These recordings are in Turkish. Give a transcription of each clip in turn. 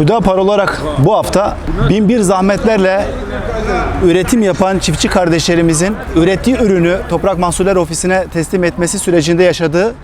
Hüdapar olarak bu hafta bin bir zahmetlerle üretim yapan çiftçi kardeşlerimizin ürettiği ürünü Toprak Mahsuller Ofisi'ne teslim etmesi sürecinde yaşadığı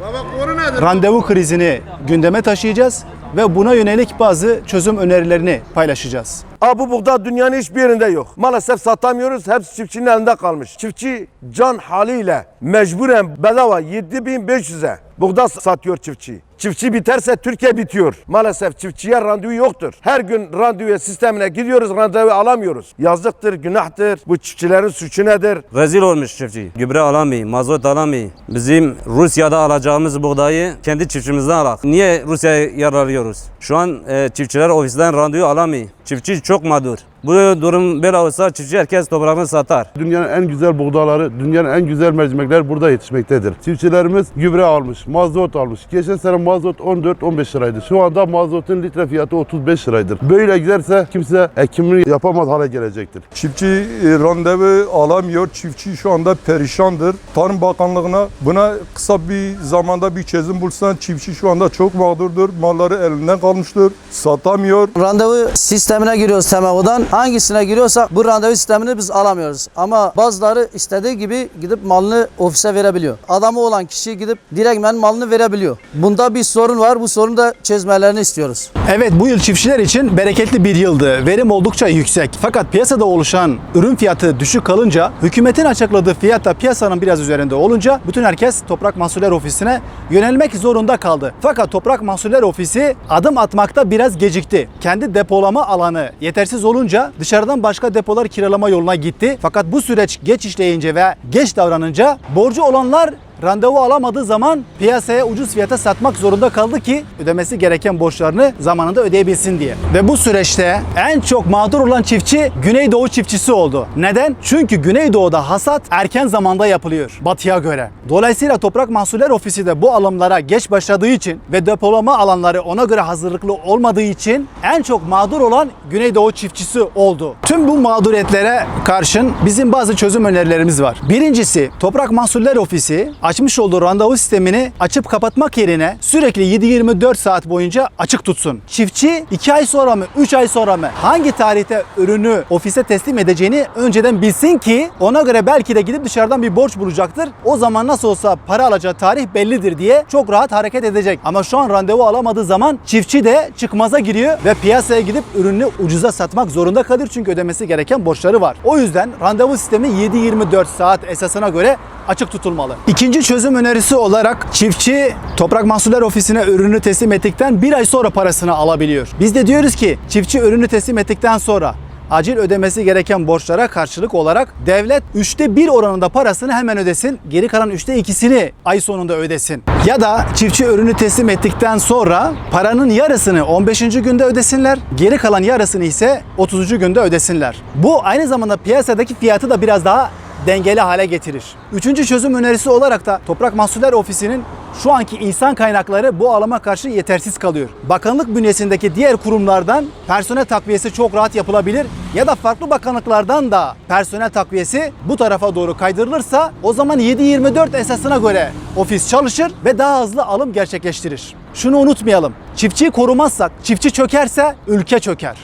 randevu krizini gündeme taşıyacağız ve buna yönelik bazı çözüm önerilerini paylaşacağız. Aa, bu buğday dünyanın hiçbir yerinde yok. Maalesef satamıyoruz. Hepsi çiftçinin elinde kalmış. Çiftçi can haliyle mecburen bedava 7500'e buğday satıyor çiftçi. Çiftçi biterse Türkiye bitiyor. Maalesef çiftçiye randevu yoktur. Her gün randevu sistemine gidiyoruz, randevu alamıyoruz. Yazıktır, günahtır. Bu çiftçilerin suçu nedir? Rezil olmuş çiftçi. Gübre alamıyor, mazot alamıyor. Bizim Rusya'da alacağımız buğdayı kendi çiftçimizden alak. Niye Rusya'ya yararlıyoruz? Şu an e, çiftçiler ofisten randevu alamıyor. Çiftçi çok mağdur. Bu durum böyle olsa çiftçi herkes toprağını satar. Dünyanın en güzel buğdaları, dünyanın en güzel mercimekler burada yetişmektedir. Çiftçilerimiz gübre almış, mazot almış. Geçen sene mazot 14-15 liraydı. Şu anda mazotun litre fiyatı 35 liraydır. Böyle giderse kimse ekimini yapamaz hale gelecektir. Çiftçi e, randevu alamıyor. Çiftçi şu anda perişandır. Tarım Bakanlığı'na buna kısa bir zamanda bir çözüm bulsan çiftçi şu anda çok mağdurdur. Malları elinden kalmıştır. Satamıyor. Randevu sistemine giriyoruz TMO'dan. Hangisine giriyorsak bu randevu sistemini biz alamıyoruz. Ama bazıları istediği gibi gidip malını ofise verebiliyor. Adamı olan kişi gidip direktmen malını verebiliyor. Bunda bir sorun var. Bu sorunu da çözmelerini istiyoruz. Evet bu yıl çiftçiler için bereketli bir yıldı. Verim oldukça yüksek. Fakat piyasada oluşan ürün fiyatı düşük kalınca hükümetin açıkladığı fiyat da piyasanın biraz üzerinde olunca bütün herkes Toprak Mahsuller Ofisi'ne yönelmek zorunda kaldı. Fakat Toprak Mahsuller Ofisi adım atmakta biraz gecikti. Kendi depolama alanı yetersiz olunca dışarıdan başka depolar kiralama yoluna gitti. Fakat bu süreç geç işleyince ve geç davranınca borcu olanlar randevu alamadığı zaman piyasaya ucuz fiyata satmak zorunda kaldı ki ödemesi gereken borçlarını zamanında ödeyebilsin diye. Ve bu süreçte en çok mağdur olan çiftçi Güneydoğu çiftçisi oldu. Neden? Çünkü Güneydoğu'da hasat erken zamanda yapılıyor batıya göre. Dolayısıyla Toprak Mahsuller Ofisi de bu alımlara geç başladığı için ve depolama alanları ona göre hazırlıklı olmadığı için en çok mağdur olan Güneydoğu çiftçisi oldu. Tüm bu mağduriyetlere karşın bizim bazı çözüm önerilerimiz var. Birincisi Toprak Mahsuller Ofisi açmış olduğu randevu sistemini açıp kapatmak yerine sürekli 7-24 saat boyunca açık tutsun. Çiftçi 2 ay sonra mı 3 ay sonra mı hangi tarihte ürünü ofise teslim edeceğini önceden bilsin ki ona göre belki de gidip dışarıdan bir borç bulacaktır. O zaman nasıl olsa para alacağı tarih bellidir diye çok rahat hareket edecek. Ama şu an randevu alamadığı zaman çiftçi de çıkmaza giriyor ve piyasaya gidip ürünü ucuza satmak zorunda kalır çünkü ödemesi gereken borçları var. O yüzden randevu sistemi 7-24 saat esasına göre açık tutulmalı. İkinci çözüm önerisi olarak çiftçi Toprak Mahsuller Ofisi'ne ürünü teslim ettikten bir ay sonra parasını alabiliyor. Biz de diyoruz ki çiftçi ürünü teslim ettikten sonra acil ödemesi gereken borçlara karşılık olarak devlet 3'te 1 oranında parasını hemen ödesin. Geri kalan 3'te 2'sini ay sonunda ödesin. Ya da çiftçi ürünü teslim ettikten sonra paranın yarısını 15. günde ödesinler. Geri kalan yarısını ise 30. günde ödesinler. Bu aynı zamanda piyasadaki fiyatı da biraz daha dengeli hale getirir. Üçüncü çözüm önerisi olarak da Toprak Mahsuller Ofisi'nin şu anki insan kaynakları bu alıma karşı yetersiz kalıyor. Bakanlık bünyesindeki diğer kurumlardan personel takviyesi çok rahat yapılabilir ya da farklı bakanlıklardan da personel takviyesi bu tarafa doğru kaydırılırsa o zaman 7-24 esasına göre ofis çalışır ve daha hızlı alım gerçekleştirir. Şunu unutmayalım. Çiftçiyi korumazsak, çiftçi çökerse ülke çöker.